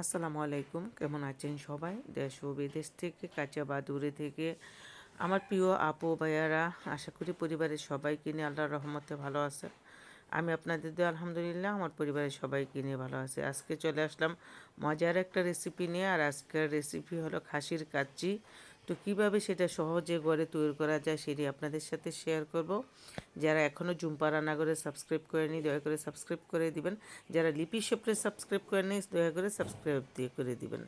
আসসালামু আলাইকুম, কেমন আছেন সবাই? দেশ ও বিদেশ থেকে কাঁচা বা দূরে থেকে আমার প্রিয় আপু, ভাইয়ারা, আশা করি পরিবারের সবাইকে নিয়ে আল্লাহর রহমতে ভালো আছে। আমি আপনাদের দিয়ে, আলহামদুলিল্লাহ, আমার পরিবারের সবাইকে নিয়ে ভালো আছে। আজকে চলে আসলাম মজার একটা রেসিপি নিয়ে, আর আজকের রেসিপি হলো খাসির কাচ্চি। তো কীভাবে সেটা সহজে ঘরে তৈরি করা যায় সেটি আপনাদের সাথে শেয়ার করব। যারা এখনও জুম্পা রান্নাঘরে সাবস্ক্রাইব করেনি দয়া করে সাবস্ক্রাইব করে দিবেন। যারা লিপি শপে সাবস্ক্রাইব করেনি দয়া করে সাবস্ক্রাইব দিয়ে করে দিবেন।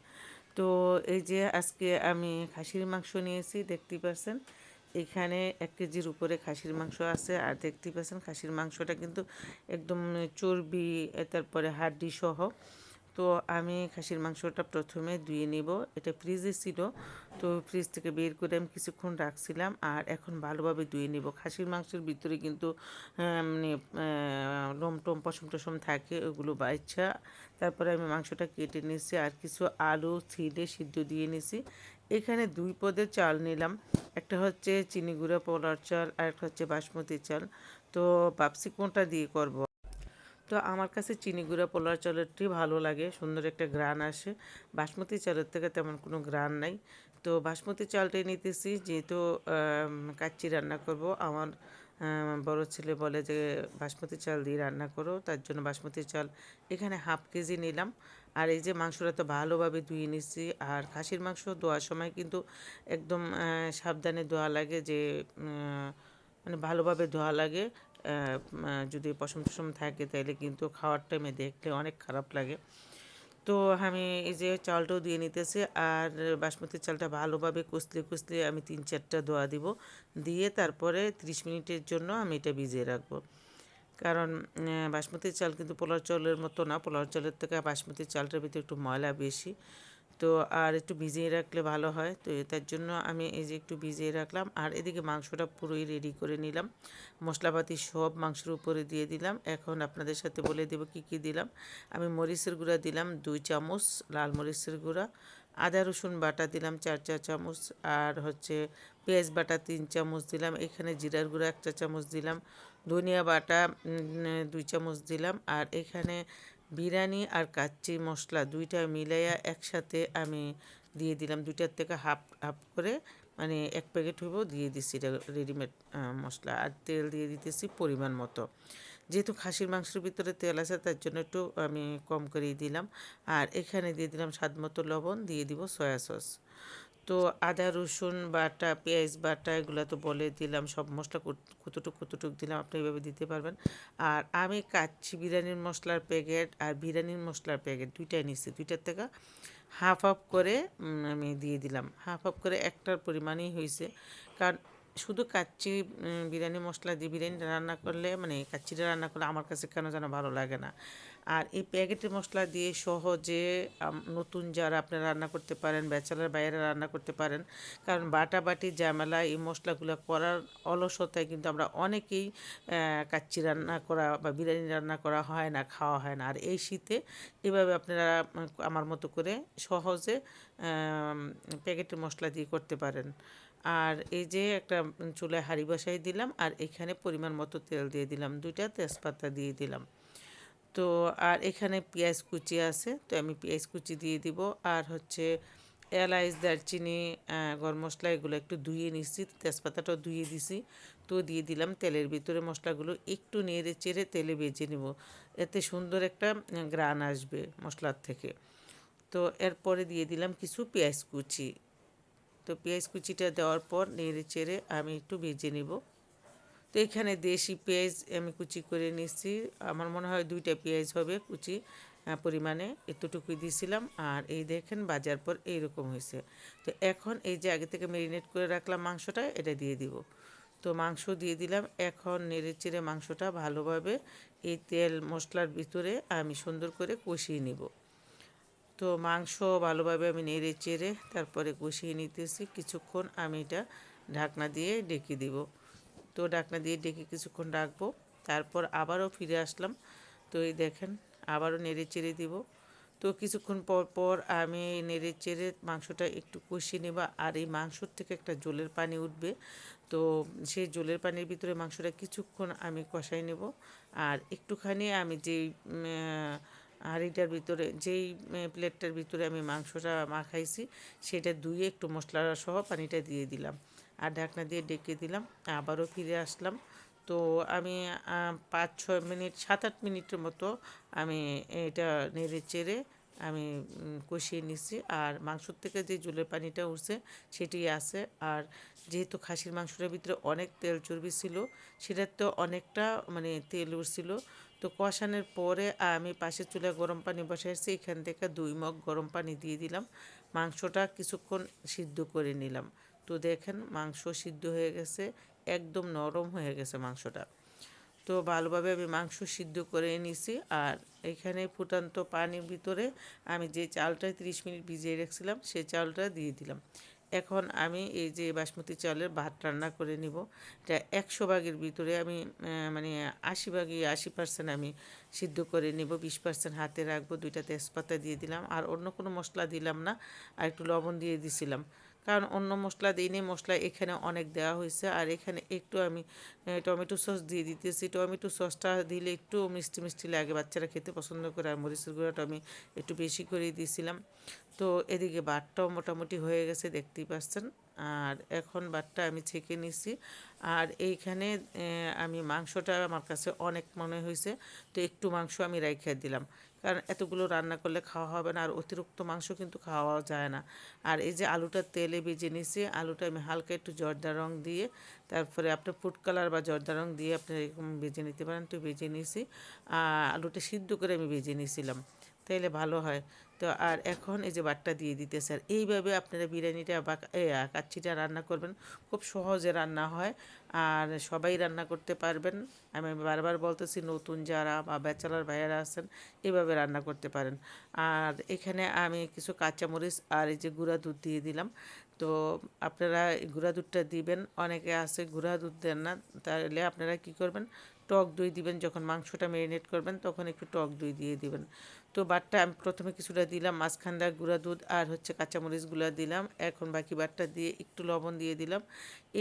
তো এই যে আজকে আমি খাসির মাংস নিয়েছি, দেখতে পাচ্ছেন এখানে এক কেজির উপরে খাসির মাংস আছে। আর দেখতে পাচ্ছেন খাসির মাংসটা কিন্তু একদম চর্বি তারপরে হাড্ডি সহ। তো আমি খাসির মাংসটা প্রথমে ধুয়ে নিব। এটা ফ্রিজে ছিল, তো ফ্রিজ থেকে বের করে আমি কিছুক্ষণ রাখছিলাম আর এখন ভালোভাবে ধুয়ে নিব। খাসির মাংসের ভিতরে কিন্তু মানে লোম টোম, পশম টসম থাকে, ওগুলো বাচ্চা তারপরে আমি মাংসটা কেটে নিয়েছি আর কিছু আলু ছিলে সিদ্ধ দিয়ে নিয়েছি। এখানে দুই পদের চাল নিলাম। একটা হচ্ছে চিনি গুঁড়া পোলার চাল, আর একটা হচ্ছে বাসমতি চাল। তো বাপসি কোনটা দিয়ে করব। তো আমার কাছে চিনি গুঁড়া পোলার চালেরটি ভালো লাগে, সুন্দর একটা গ্রান আসে। বাসমতি চালের থেকে তেমন কোনো গ্রান নাই। তো বাসমতি চালটাই নিতেছি, যেহেতু কাচ্চি রান্না করব। আমার বড় ছেলে বলে যে, বাসমতি চাল দিয়ে রান্না করো। তার জন্য বাসমতি চাল এখানে হাফ কেজি নিলাম। আর এই যে মাংসটা তো ভালোভাবে ধুয়ে নিচ্ছি, আর খাসির মাংস ধোয়ার সময় কিন্তু একদম সাবধানে ধোয়া লাগে যে মানে ভালোভাবে ধোয়া লাগে। যদি পশম টসম থাকে তাহলে কিন্তু খাওয়ার টাইমে দেখলে অনেক খারাপ লাগে। তো আমি এই যে চালটাও দিয়ে নিতেছি আর বাসমতি চালটা ভালোভাবে কুচলে কুচলে আমি তিন চারটা ধোয়া দিব। দিয়ে তারপরে 30 মিনিটের জন্য আমি এটা ভিজিয়ে রাখব। কারণ বাসমতি চাল কিন্তু পোলার চালের মতো না। পোলার চালের থেকে বাসমতি চালটার ভিতরে একটু ময়লা বেশি। তো আর একটু ভিজিয়ে রাখলে ভালো হয়। তো তার জন্য আমি এই যে একটু ভিজিয়ে রাখলাম আর এদিকে মাংসটা পুরোই রেডি করে নিলাম। মশলাপাতি সব মাংসের উপরে দিয়ে দিলাম। এখন আপনাদের সাথে বলে দেবো কি কি দিলাম। আমি মরিচের গুঁড়া দিলাম দুই চামচ, লাল মরিচের গুঁড়া, আদা, রসুন বাটা দিলাম চার চা চামচ আর হচ্ছে পেঁয়াজ বাটা তিন চামচ দিলাম। এখানে জিরার গুঁড়া একটা চামচ দিলাম। ধনিয়া বাটা দুই চামচ দিলাম। আর এখানে বিরিয়ানি আর কাচ্চি মশলা দুইটা মিলাইয়া একসাথে আমি দিয়ে দিলাম। দুইটার থেকে হাফ হাফ করে মানে এক প্যাকেট হইব দিয়ে দিচ্ছি রেডিমেড মশলা। আর তেল দিয়ে দিতেছি পরিমাণ মতো। যেহেতু খাসির মাংসের ভিতরে তেল আছে, তার জন্য একটু আমি কম করেই দিলাম। আর এখানে দিয়ে দিলাম স্বাদ মতো লবণ, দিয়ে দিব সয়া সস। তো আদা, রসুন বাটা, পেঁয়াজ বাটা এগুলো তো বলে দিলাম, সব মশলা কতটুক কতটুক দিলাম, আপনি এভাবে দিতে পারবেন। আর আমি কাচ্ছি বিরিয়ানির মশলার প্যাকেট আর বিরিয়ানির মশলার প্যাকেট দুইটাই নিচ্ছি দুইটার থেকে হাফ হাফ করে আমি দিয়ে দিলাম। হাফ হাফ করে একটার পরিমাণই হয়েছে। কারণ শুধু কাচ্চি বিরিয়ানি মশলা দিয়ে বিরিয়ানি রান্না করলে মানে কাচ্চিটা রান্না করলে আমার কাছে কেন যেন ভালো লাগে না। আর এই প্যাকেটের মশলা দিয়ে সহজে নতুন যারা আপনারা রান্না করতে পারেন, ব্যাচেলার বাইরে রান্না করতে পারেন, কারণ বাটা বাটি ঝামেলা, এই মশলাগুলো করার অলসতায় কিন্তু আমরা অনেকেই কাচ্চি রান্না করা বা বিরিয়ানি রান্না করা হয় না, খাওয়া হয় না। আর এই শীতে এভাবে আপনারা আমার মতো করে সহজে প্যাকেটের মশলা দিয়ে করতে পারেন। আর এই যে একটা চুলায় হাঁড়ি বসাই দিলাম, আর এখানে পরিমাণ মতো তেল দিয়ে দিলাম, দুইটা তেজপাতা দিয়ে দিলাম। তো আর এখানে পেঁয়াজ কুচি আছে, তো আমি পেঁয়াজ কুচি দিয়ে দিব। আর হচ্ছে এলাইচ, দারচিনি গরম মশলা, এগুলো একটু ধুয়ে নিচ্ছি তেজপাতাটাও ধুয়ে দিছি। তো দিয়ে দিলাম তেলের ভিতরে মশলাগুলো একটু নেড়ে চেড়ে তেলে বেজে নেব। এতে সুন্দর একটা গ্রান আসবে মশলার থেকে। তো এরপরে দিয়ে দিলাম কিছু পেঁয়াজ কুচি। তো পেঁয়াজ কুচিটা দেওয়ার পর নেড়ে চেড়ে আমি একটু ভেজে নেব। তো এখানে দেশি পেঁয়াজ আমি কুচি করে নিচ্ছি। আমার মনে হয় দুইটা পেঁয়াজ হবে কুচি পরিমাণে এতটুকুই দিয়েছিলাম আর এই দেখেন বাজার পর এইরকম হয়েছে। তো এখন এই যে আগে থেকে ম্যারিনেট করে রাখলাম মাংসটা, এটা দিয়ে দিব। তো মাংস দিয়ে দিলাম। এখন নেড়ে চেড়ে মাংসটা ভালোভাবে এই তেল মশলার ভিতরে আমি সুন্দর করে কষিয়ে নিব। তো মাংস ভালোভাবে আমি নেড়ে চেড়ে তারপরে কষিয়ে নিতেছি। কিছুক্ষণ আমি এটা ঢাকনা দিয়ে ডেকে দিব। তো ঢাকনা দিয়ে ডেকে কিছুক্ষণ রাখব। তারপর আবারও ফিরে আসলাম। তো এই দেখেন, আবারও নেড়ে চেড়ে দিব। তো কিছুক্ষণ পর পর আমি নেড়ে চেড়ে মাংসটা একটু কষিয়ে নেব আর এই মাংসর থেকে একটা জলের পানি উঠবে। তো সেই জলের পানির ভিতরে মাংসটা কিছুক্ষণ আমি কষাই নেব। আর একটুখানি আমি যে হাঁড়িটার ভিতরে, যেই প্লেটটার ভিতরে আমি মাংসটা মাখাইছি, সেটা ধুয়ে একটু মশলা সহ পানিটা দিয়ে দিলাম। আর ঢাকনা দিয়ে ডেকে দিলাম, আবারও ফিরে আসলাম। তো আমি পাঁচ, ছয় মিনিট, সাত, আট মিনিটের মতো আমি এটা নেড়ে চেড়ে আমি কষিয়ে নিছি। আর মাংসর থেকে যে জলের পানিটা উঠছে সেটি আছে। আর যেহেতু খাসির মাংসটার ভিতরে অনেক তেল চর্বি ছিল, সেটার তো অনেকটা মানে তেল উঠছিল। তো কষানোর পরে আমি পাশের চুলায় গরম পানি বসাইছি এখান থেকে দুই মগ গরম পানি দিয়ে দিলাম। মাংসটা কিছুক্ষণ সিদ্ধ করে নিলাম। তো দেখেন মাংস সিদ্ধ হয়ে গেছে, একদম নরম হয়ে গেছে মাংসটা। তো ভালোভাবে আমি মাংস সিদ্ধ করে নিছি আর এখানে ফুটান্ত পানির ভিতরে আমি যে চালটা তিরিশ মিনিট ভিজিয়ে রেখেছিলাম সেই চালটা দিয়ে দিলাম। এখন আমি এই যে বাসমতি চালের ভাত রান্না করে নিব, এটা একশো ভাগের ভিতরে আমি মানে আশি ভাগই, আশি পার্সেন্ট আমি সিদ্ধ করে নিব, বিশ পার্সেন্ট হাতে রাখব, দুইটা তেজপাতা দিয়ে দিলাম আর অন্য কোনো মশলা দিলাম না, আর একটু লবণ দিয়ে দিছিলাম। কারণ অন্য মশলা দিইনি, মশলা এখানে অনেক দেওয়া হয়েছে। আর এখানে একটু আমি টমেটো সস দিয়ে দিতেছি। টমেটো সসটা দিলে একটু মিষ্টি মিষ্টি লাগে, বাচ্চারা খেতে পছন্দ করে। আর মরিচের গুঁড়াটা আমি একটু বেশি করে দিয়েছিলাম। তো এদিকে বাটটাও মোটামুটি হয়ে গেছে, দেখতেই পাচ্ছেন। আর এখন বাটটা আমি ছেঁকে নিছি। আর এইখানে আমি মাংসটা আমার কাছে অনেক মনে হয়েছে। তো একটু মাংস আমি রাইখে দিলাম। কারণ এতগুলো রান্না করলে খাওয়া হবে না, আর অতিরিক্ত মাংস কিন্তু খাওয়া যায় না। আর এই যে আলুটা তেলে ভেজে নিছি, আলুটা আমি হালকা একটু জর্দা রং দিয়ে, তারপরে আপনার ফুড কালার বা জর্দা রং দিয়ে আপনি এরকম ভেজে নিতে পারেন তো ভেজে নিয়েছি আলুটা সিদ্ধ করে আমি ভেজে নিয়েছিলাম তাইলে ভালো হয়। তো আর এখন এই যে বাটটা দিয়ে দিতে স্যার এইভাবে আপনারা বিরিয়ানিটা বা কাচ্ছিটা রান্না করবেন, খুব সহজে রান্না হয়। আর সবাই রান্না করতে পারবেন। আমি বারবার বলতেছি, নতুন যারা বা ব্যাচেলার ভাইয়ারা আছেন, এভাবে রান্না করতে পারেন। আর এখানে আমি কিছু কাঁচামরিচ আর এই যে গুঁড়া দুধ দিয়ে দিলাম। তো আপনারা গুঁড়া দুধটা দিবেন। অনেকে আছে, গুঁড়া দুধ দেন না। তাহলে আপনারা কি করবেন? টক দই দিবেন, যখন মাংসটা ম্যারিনেট করবেন, তখন একটু টক দই দিয়ে দিবেন। তো বাটটা আমি প্রথমে কিছুটা দিলাম মাঝখানটা গুঁড়া দুধ আর হচ্ছে কাঁচামরিচগুলো দিলাম। এখন বাকি বাটটা দিয়ে একটু লবণ দিয়ে দিলাম।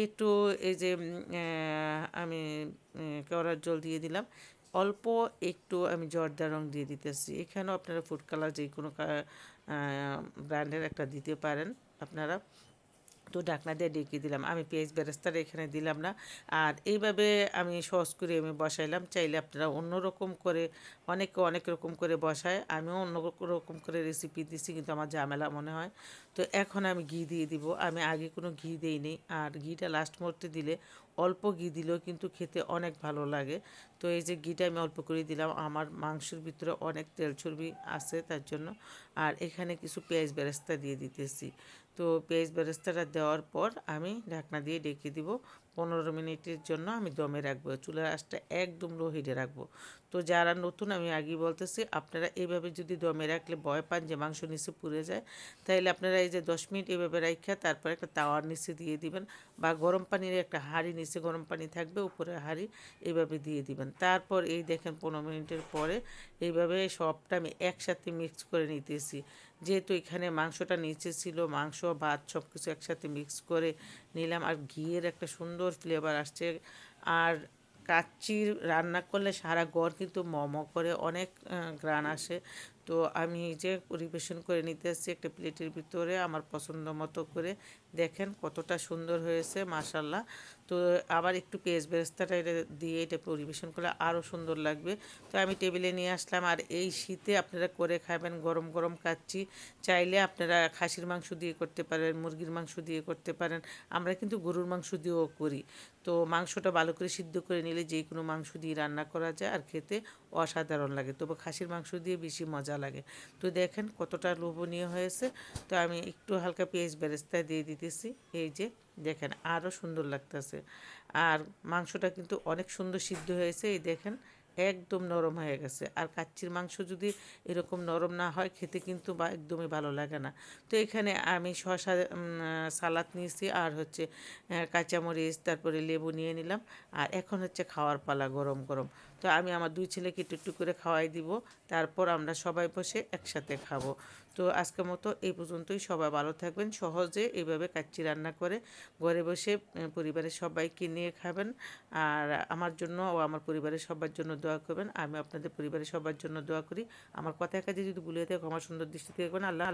একটু এই যে আমি কেওড়ার জল দিয়ে দিলাম। অল্প একটু আমি জর্দা রং দিয়ে দিতেছি। এখানেও আপনারা ফুড কালার যে কোনো ব্র্যান্ডের একটা দিতে পারেন আপনারা। তো ঢাকনা দিয়ে ডেকে দিলাম। আমি পেঁয়াজ বেরেস্তার এখানে দিলাম না। আর এইভাবে আমি সহজ করে আমি বসাইলাম। চাইলে আপনারা অন্য রকম করে, অনেকে অনেক রকম করে বসায়। আমিও অন্য রকম করে রেসিপি দিচ্ছি কিন্তু আমার ঝামেলা মনে হয়। তো এখন আমি ঘি দিয়ে দিব। আমি আগে কোনো ঘি দিইনি। আর ঘিটা লাস্ট মুহূর্তে দিলে অল্প ঘি দিলেও কিন্তু খেতে অনেক ভালো লাগে। তো এই যে ঘিটা আমি অল্প করে দিলাম। আমার মাংসের ভিতরে অনেক তেল চর্বি আছে তার জন্য। আর এখানে কিছু পেঁয়াজ বেরেস্তা দিয়ে দিতেছি। তো পেঁয়াজ বেরেস্তাটা দেওয়ার পর আমি ঢাকনা দিয়ে ডেকে দিব। পনেরো মিনিটের জন্য আমি দমে রাখব, চুলার আঁচটা একদম লো হিটে রাখব। তো যারা নতুন, আমি আগেই বলতেছি, আপনারা এইভাবে যদি দমে রাখলে ভয় পান যে মাংস নিচে পুড়ে যায় তাহলে আপনারা এই যে দশ মিনিট এইভাবে রাখা তারপর একটা তাওয়ার নিচে দিয়ে দিবেন বা গরম পানির একটা হাঁড়ি নিচে, গরম পানি থাকবে উপরে হাঁড়ি এইভাবে দিয়ে দিবেন। তারপর এই দেখেন পনেরো মিনিটের পরে এইভাবে সবটা আমি একসাথে মিক্স করে নিতেছি। যেহেতু এখানে মাংসটা নিচে ছিল, মাংস, ভাত সব কিছু একসাথে মিক্স করে নিলাম আর ঘিয়ের একটা সুন্দর ফ্লেভার আসছে। আর কাচ্চির রান্না করলে সারা ঘর কিন্তু মমো করে, অনেক গ্রান আসে। তো আমি যে পরিবেশন করে নিতে আসছি একটা প্লেটের ভিতরে আমার পছন্দ মতো করে। দেখেন কতটা সুন্দর হয়েছে মাসাল্লাহ তো আবার একটু পেঁয়াজ বেরেস্তাটা এটা দিয়ে এটা পরিবেশন করলে আরও সুন্দর লাগবে। তো আমি টেবিলে নিয়ে আসলাম আর এই শীতে আপনারা করে খাবেন গরম গরম কাচ্ছি চাইলে আপনারা খাসির মাংস দিয়ে করতে পারেন, মুরগির মাংস দিয়ে করতে পারেন। আমরা কিন্তু গরুর মাংস দিয়েও করি। তো মাংসটা ভালো করে সিদ্ধ করে নিলে যে কোনো মাংস দিয়ে রান্না করা যায় আর খেতে অসাধারণ লাগে। তবে খাসির মাংস দিয়ে বেশি মজা লাগে। তো দেখেন কতটা লোভনীয় হয়েছে। তো আমি একটু হালকা পেঁয়াজ বেরেস্তা দিয়ে দিতেছি। এই যে দেখেন আরও সুন্দর লাগতেছে। আর মাংসটা কিন্তু অনেক সুন্দর সিদ্ধ হয়েছে। এই দেখেন একদম নরম হয়ে গেছে। আর কাচ্চির মাংস যদি এরকম নরম না হয়, খেতে কিন্তু বা একদমই ভালো লাগে না। তো এখানে আমি শসা সালাদ নিয়েছি। আর হচ্ছে কাঁচামরিচ, তারপরে লেবু নিয়ে নিলাম। আর এখন হচ্ছে খাওয়ার পালা গরম গরম। তো আমি আমার দুই ছেলেকে একটু একটু করে খাওয়াই দিব। তারপর আমরা সবাই বসে একসাথে খাব। তো আজকের মতো এই পর্যন্তই। সবাই ভালো থাকবেন, সহজে এইভাবে কাচ্চি রান্না করে ঘরে বসে পরিবারের সবাইকে নিয়ে খাবেন। আর আমার জন্য ও আমার পরিবারের সবার জন্য দোয়া করবেন। আমি আপনাদের পরিবারের সবার জন্য দোয়া করি। আমার কথা কাজে যদি ভুলে থাকে, আমার সুন্দর দৃষ্টিতে দেখবেন। আল্লাহ